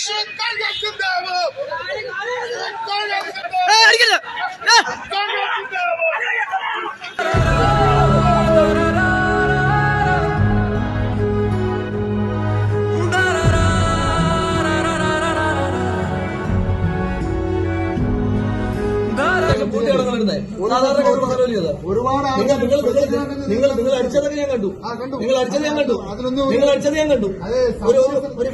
Shit, I got to നിങ്ങൾ ആൾക്കാർ നിങ്ങൾ നിങ്ങൾ നിങ്ങൾ നിങ്ങൾ അടിച്ചതൊക്കെ ഞാൻ കണ്ടു. നിങ്ങൾ അടിച്ചത് ഞാൻ കണ്ടു. നിങ്ങൾ അടിച്ചത് ഞാൻ കണ്ടു. ഒരു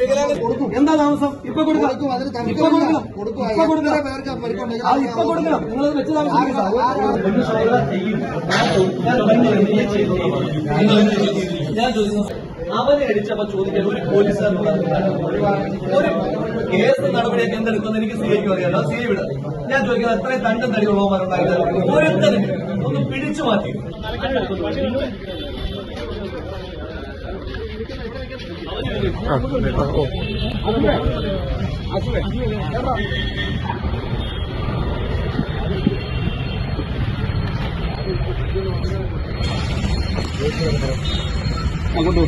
വികലാംഗ കൊടുക്കും. എന്താ താമസം? ഇപ്പൊ കൊടുക്കാം. കൊടുക്കും അതിന് ഇപ്പൊ തർക്കമില്ല കൊടുക്കണം. കൊടുക്കും. ഇപ്പൊ എത്ര കൊടുക്കണം. ആ ഇപ്പൊ കൊടുക്കണം. നിങ്ങൾ വെച്ച് താമസിക്കണം ഞാൻ ചോദിക്കുന്നു അവനെ അടിച്ചപ്പോ ചോദിക്കാൻ ഒരു പോലീസുകാരനോട് ഒരു കേസ് നടപടിയൊക്കെ എന്തെടുക്കുമെന്ന് എനിക്ക് സി ഐക്ക് അറിയാലോ. സി ഐ വിട. ഞാൻ ചോദിക്കുന്നത് എത്രയും തണ്ടും തടിയുള്ളവന്മാരുണ്ടായിരുന്നു ഓരോരുത്തരും ഒന്ന് പിടിച്ചു മാറ്റി. അങ്ങോട്ട്.